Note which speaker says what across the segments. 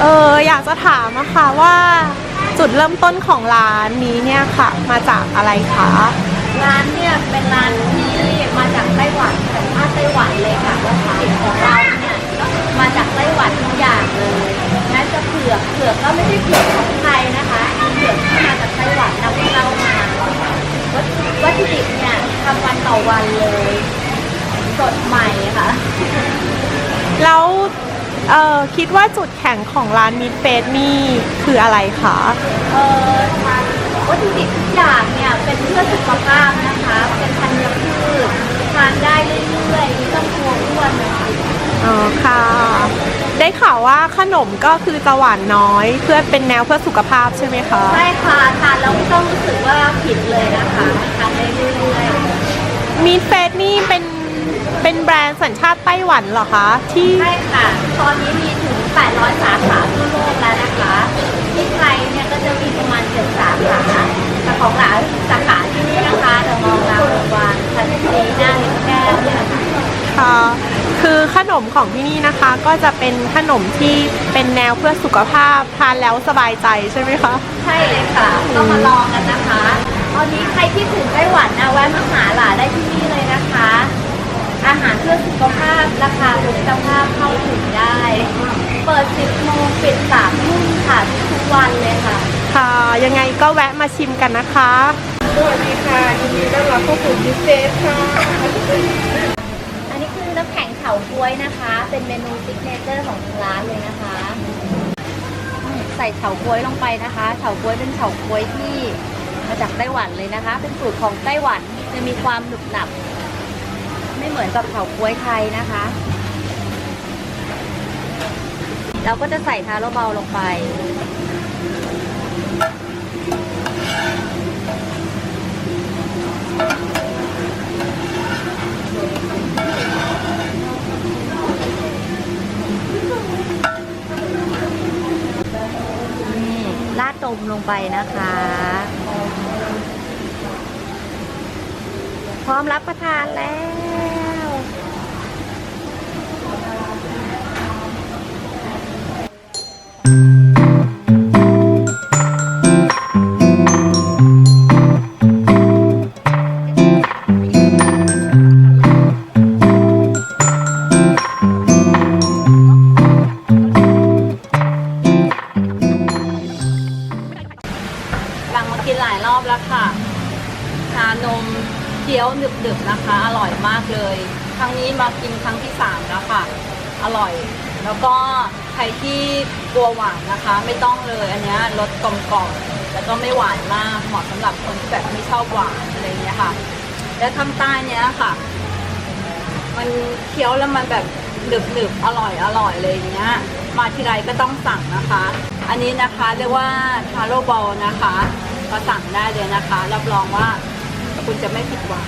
Speaker 1: เอออยากจะถามนะคะว่าจุดเริ่มต้นของร้านนี้เนี่ยค่ะ มาจากอะไรคะ
Speaker 2: ร้านเนี่ยเป็นร้านที่มาจากไต้หวันสัญชาติไต้หวันเลยค่ะวัตถุดิบของเราเนี่ยมาจากไต้หวันทุกอย่างเลยแม้จะเผือกเผือกก็ไม่ใช่เผือกของไทยนะคะเผือกที่มาจากไต้หวันนำเข้ามาวัตวัตถุดิบเนี่ยทำวันต่อวันเลย สดใหม่ค่ะ
Speaker 1: แล้ว เออคิดว่าจุดแข็งของร้านมิดเฟสนี่คืออะไรคะ
Speaker 2: เอ่อวัตถุดิบทุกอย่างเนี่ยเป็นเพื่อสุขภาพนะคะ เป็นธัญพืชทานได้เรื่อยๆไม่ต้องกลัวอ้วนนะคะ
Speaker 1: อ๋อค่ะ ได้ข่าวว่าขนมก็คือจะหวานน้อย เพื่อเป็นแนวเพื่อสุขภาพใช่ไหมคะ
Speaker 2: ใช่ค่ะทานแล้วไม่ต้องรู้สึกว่าผิดเลยนะคะทานได้เรื่อย
Speaker 1: มิดเฟสนี่เป็น เป็นแบรนด์สัญชาติไต้หวันเหรอคะที่
Speaker 2: ๆใช่ค่ะ ตอนนี้มีถึง 800 สาขาทั่วโลกแล้วนะคะ ที่ไทยเนี่ยก็จะมีประมาณ7สาขาแต่ของหลานสาขาที่นี่นะคะเดอะมองรามวงวานชั้นสีหน้าลิฟแก้วเนี่ยค่ะ
Speaker 1: ค่ะคือขนมของที่นี่นะคะก็จะเป็นขนมที่เป็นแนวเพื่อสุขภาพทานแล้วสบายใจใช่ไหมคะ
Speaker 2: ใช่เลยค่ะ ก็มาลองกันนะคะ ตอนนี้ใครที่ถึงไต้หวันนะแวะมาหาหลาได้ที่นี่เลยนะคะ อาหารเพื่อสุขภาพ ราคาคุณภาพเข้าถึงได้ เปิด 10โมงปิด3ทุ่มค่ะทุกวันเลยค่ะ
Speaker 1: ค่ะ ยังไงก็แวะมาชิมกันนะคะ
Speaker 3: สวัสดีค่ะยินดีต้อนรับเข้าสู่บิสเซสค่ะ
Speaker 2: อันนี้คือน้ำแข็งเฉาก๊วยนะคะ เป็นเมนูซิกเนเจอร์ของทางร้านเลยนะคะอืมใส่เฉาก๊วยลงไปนะคะ เฉาก๊วยเป็นเฉาก๊วยที่มาจากไต้หวันเลยนะคะ เป็นสูตรของไต้หวันจะมีความหนุบหนับ ไม่เหมือนกับเฉาก๊วยไทยนะคะ เราก็จะใส่ทาโรเบาลงไป นี่ราดนมลงไปนะคะพร้อมรับประทานแล้ว
Speaker 4: คี้ยวหนึบๆนะคะ อร่อยมากเลย ครั้งนี้มากินครั้งที่สามแล้วค่ะ อร่อย แล้วก็ใครที่กลัวหวานนะคะ ไม่ต้องเลย อันนี้รสกลมกล่อมแล้วก็ไม่หวานมาก เหมาะสำหรับคนที่แบบไม่ชอบหวานอะไรเงี้ยค่ะ แล้วทางใต้เนี้ยค่ะ มันเคี้ยวแล้วมันแบบหนึบหนึบๆอร่อยอร่อยเลยอย่างเงี้ย มาทีไรก็ต้องสั่งนะคะ อันนี้นะคะเรียกว่าทาโร่บอลนะคะ ก็สั่งได้เลยนะคะ รับรองว่าคุณจะไม่ผิดหวัง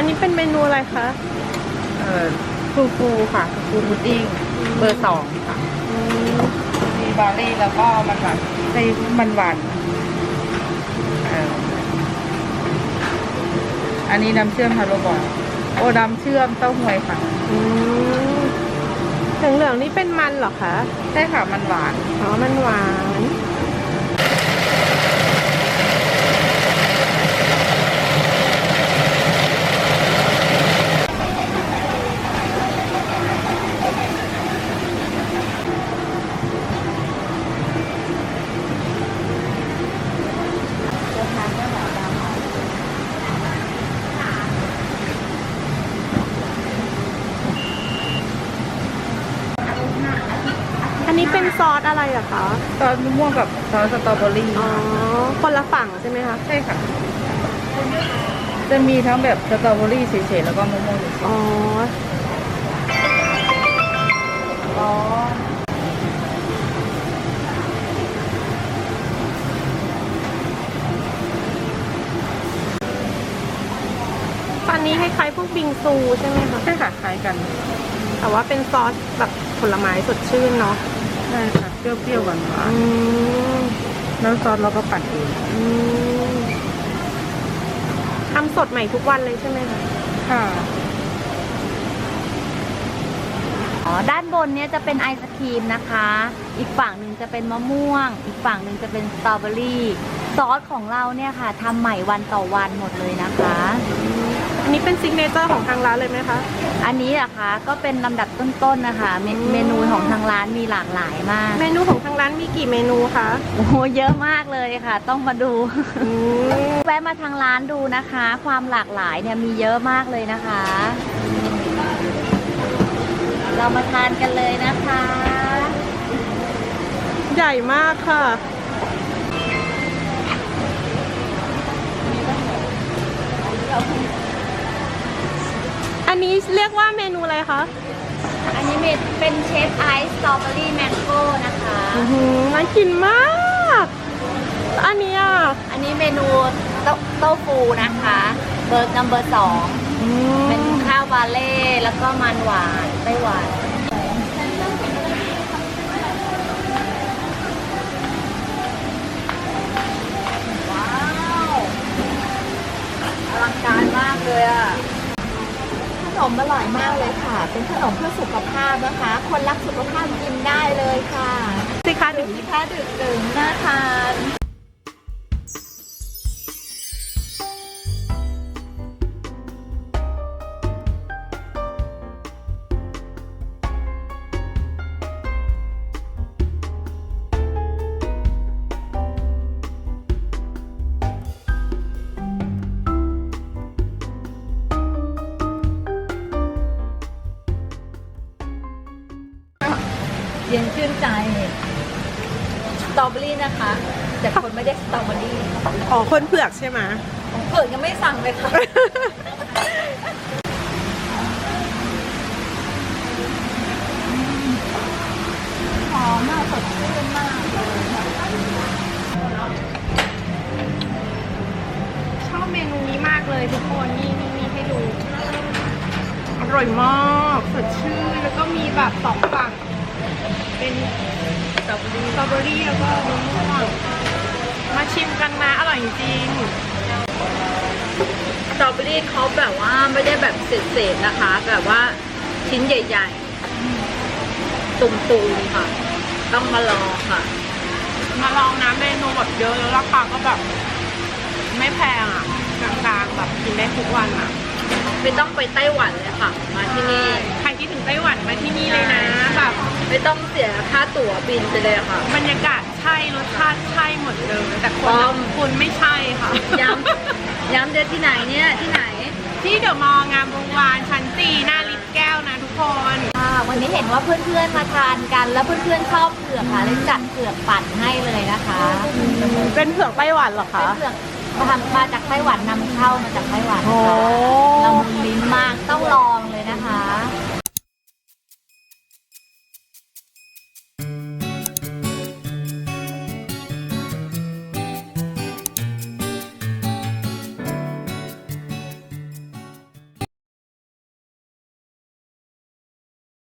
Speaker 1: อันนี้เป็นเมนูอะไรคะ
Speaker 3: เอ่อฟูฟูค่ะฟูพุดดิ้งเบอร์สองค่ะ มีบาร์รี่แล้วก็มันหวานในมันหวานเอ่ออันนี้น้ำเชื่อมฮาโลบอยโอ้น้ำเชื่อมเต้าหวยค่ะ
Speaker 1: อืมเหลืองๆนี่เป็นมันเหรอคะ
Speaker 3: ใช่ค่ะมันหวาน
Speaker 1: อ๋อ มันหวานอันนี้เป็นซอสอะไรอะ คะ
Speaker 3: ซอสมะม่วงกับซอสสตรอเบอรี่
Speaker 1: อ๋อคนละฝั่งใช่ไหมคะ
Speaker 3: ใช่ค่ะ จะมีทั้งแบบสตรอเบอรี่เฉยๆแล้วก็มะม่วงเฉย
Speaker 1: อ๋อ
Speaker 3: ๆอ๋อ
Speaker 1: ตอนนี้คล้ายๆพวกบิงซูใช่ไหมคะ
Speaker 3: ใช่ค่ะคล้ายกัน
Speaker 1: แต่ว่าเป็นซอสแบบผลไม้สดชื่นเนาะ
Speaker 3: ใใช่ค่ะเปรี้ยวๆหวาน
Speaker 1: อืม
Speaker 3: ๆแล้วซอสเราก็ปั่นเอง
Speaker 1: อืมทำสดใหม่ทุกวันเลยใช่ไหมคะ
Speaker 3: ค่ะ
Speaker 2: อ๋อ ด้านบนเนี่ยจะเป็นไอศครีมนะคะ อีกฝั่งหนึ่งจะเป็นมะม่วง อีกฝั่งหนึ่งจะเป็นสตรอเบอรี่ ซอสของเราเนี่ยค่ะทำใหม่วันต่อวันหมดเลยนะคะ
Speaker 1: อั นนี้เป็นซิกเนเจอร์ของทางร้านเลยไหมคะ
Speaker 2: อันนี้นะคะก็เป็นลำดับต้นๆนะคะเมเมนูของทางร้านมีหลากหลายมาก
Speaker 1: เมนูของทางร้านมีกี่เมนูคะ
Speaker 2: โอ้โหเยอะมากเลยค่ะ ต้องมาดู
Speaker 1: อืม
Speaker 2: แวะมาทางร้านดูนะคะ ความหลากหลายเนี่ยมีเยอะมากเลยนะคะ เรามาทานกันเลยนะคะ
Speaker 1: ใหญ่มากค่ะ อันนี้เรียกว่าเมนูอะไรคะ
Speaker 2: อันนี้เป็นเชฟไอซ์สตรอเบอรี่แมงโก้นะคะ
Speaker 1: อื้อหือน่ากินมาก อันนี้อะ
Speaker 2: อันนี้เมนูโตโต้ฟูนะคะเบอร์นัมเบอร์สอง
Speaker 1: อืม
Speaker 2: เป็นข้าวบาเล่แล้วก็มันหวานไต้หวัน นมอร่อยมากเลยค่ะ เป็นขนมเพื่อสุขภาพนะคะ คนรักสุขภาพกินได้เลยค่ะ
Speaker 1: สิคะถึง
Speaker 2: สิคะดึกดึงน่าทาน
Speaker 4: เย็นชื่นใจสตรอเบอรี่นะคะ แต่คนไม่ได้สตรอเบอรี่
Speaker 1: อ๋อคนเผือกใช่ไหม
Speaker 4: เผิดยังไม่สั่งเลยค่ะ หอมมากสดชื่นมากเลย
Speaker 1: ชอบเมนูนี้มากเลยทุกคนนี่นี่นี่ให้ดู อร่อยมาก สดชื่นแล้วก็มีแบบสองฝั่ง เป็นสตรอเบอรี่สตรอเบอรี่แล้วก็มะม่วงมาชิมกันนะอร่อยจริง
Speaker 4: สตรอเบอรี่เขาแบบว่าไม่ได้แบบเศษๆนะคะ แบบว่าชิ้นใหญ่ๆ ตุ่มๆค่ะ ต้องมาลองค่ะ
Speaker 1: มาลองนะเมนูแบบเยอะแล้วราคาก็แบบ ไม่แพงอะกลางๆแบบกินได้ทุกวันอะ
Speaker 4: ไม่ต้องไปไต้หวันเลยค่ะ มาที่นี่
Speaker 1: ใครคิดถึงไต้หวันมาที่นี่เลยนะแบบ
Speaker 4: ไม่ต้องเสียค่าตั๋วบินไปเลยค่ะ
Speaker 1: บรรยากาศใช่รสชาติใช่หมดเลยแต่คน
Speaker 4: ปลอ
Speaker 1: อะ
Speaker 4: ม
Speaker 1: คุณไม่ใช่ค่ะ
Speaker 4: ย้ำย้ำเดือนที่ไหนเนี่ยที่ไหน
Speaker 1: ที่เดอะมอลล์งามวงวานชั้นจีหน้าลิฟต์แก้วนะทุกคน
Speaker 2: ค่ะวันนี้เห็นว่าเพื่อนๆมาทานกัน แล้วเพื่อนๆชอบเผือกค่ะเลยจัดเผือกปั่นให้เลยนะคะ
Speaker 1: เป็นเผือกไต้หวันเหรอ
Speaker 2: เป็น
Speaker 1: คะ
Speaker 2: เผือกมาทำมาจากไต้หวันนำเข้ามาจากไต้หวัน
Speaker 1: โอ้
Speaker 2: ค่ะละมุนลิ้นมากต้องลอง